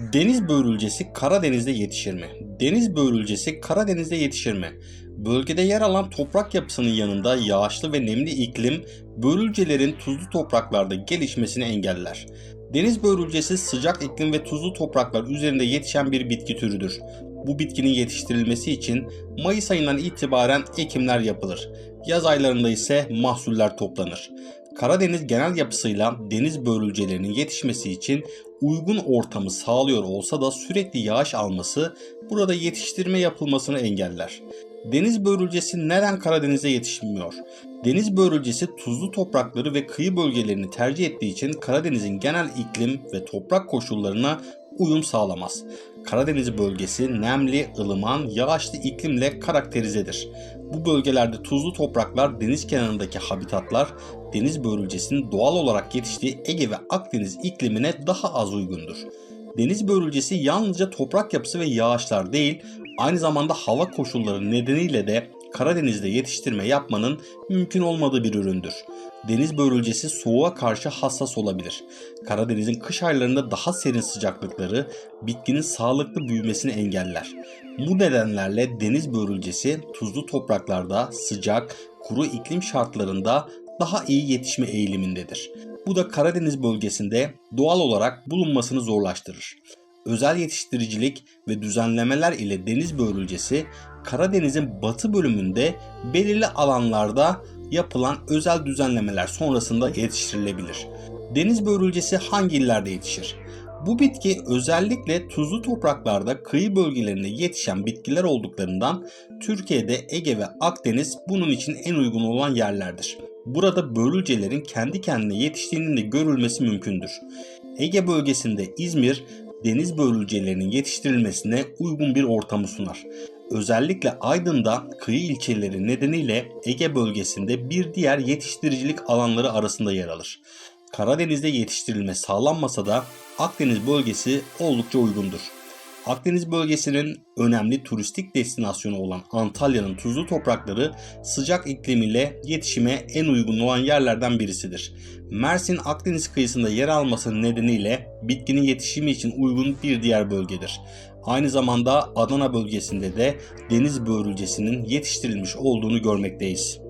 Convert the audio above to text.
Deniz börülcesi Karadeniz'de yetişir mi? Deniz börülcesi Karadeniz'de yetişir mi? Bölgede yer alan toprak yapısının yanında yağışlı ve nemli iklim börülcelerin tuzlu topraklarda gelişmesini engeller. Deniz börülcesi sıcak iklim ve tuzlu topraklar üzerinde yetişen bir bitki türüdür. Bu bitkinin yetiştirilmesi için Mayıs ayından itibaren ekimler yapılır. Yaz aylarında ise mahsuller toplanır. Karadeniz genel yapısıyla deniz börülcelerinin yetişmesi için uygun ortamı sağlıyor olsa da sürekli yağış alması burada yetiştirme yapılmasını engeller. Deniz börülcesi neden Karadeniz'de yetişmiyor? Deniz börülcesi tuzlu toprakları ve kıyı bölgelerini tercih ettiği için Karadeniz'in genel iklim ve toprak koşullarına uyum sağlamaz. Karadeniz bölgesi nemli, ılıman, yağışlı iklimle karakterizedir. Bu bölgelerde tuzlu topraklar deniz kenarındaki habitatlar deniz börülcesinin doğal olarak yetiştiği Ege ve Akdeniz iklimine daha az uygundur. Deniz börülcesi yalnızca toprak yapısı ve yağışlar değil, aynı zamanda hava koşulları nedeniyle de Karadeniz'de yetiştirme yapmanın mümkün olmadığı bir üründür. Deniz börülcesi soğuğa karşı hassas olabilir. Karadeniz'in kış aylarında daha serin sıcaklıkları bitkinin sağlıklı büyümesini engeller. Bu nedenlerle deniz börülcesi tuzlu topraklarda sıcak, kuru iklim şartlarında daha iyi yetişme eğilimindedir. Bu da Karadeniz bölgesinde doğal olarak bulunmasını zorlaştırır. Özel yetiştiricilik ve düzenlemeler ile deniz börülcesi Karadeniz'in batı bölümünde belirli alanlarda yapılan özel düzenlemeler sonrasında yetiştirilebilir. Deniz börülcesi hangi illerde yetişir? Bu bitki özellikle tuzlu topraklarda kıyı bölgelerinde yetişen bitkiler olduklarından Türkiye'de Ege ve Akdeniz bunun için en uygun olan yerlerdir. Burada börülcelerin kendi kendine yetiştiğinin de görülmesi mümkündür. Ege bölgesinde İzmir deniz börülcelerinin yetiştirilmesine uygun bir ortamı sunar. Özellikle Aydın'da kıyı ilçeleri nedeniyle Ege bölgesinde bir diğer yetiştiricilik alanları arasında yer alır. Karadeniz'de yetiştirilme sağlanmasa da Akdeniz bölgesi oldukça uygundur. Akdeniz bölgesinin önemli turistik destinasyonu olan Antalya'nın tuzlu toprakları sıcak iklimiyle yetişime en uygun olan yerlerden birisidir. Mersin Akdeniz kıyısında yer alması nedeniyle bitkinin yetişimi için uygun bir diğer bölgedir. Aynı zamanda Adana bölgesinde de deniz börülcesinin yetiştirilmiş olduğunu görmekteyiz.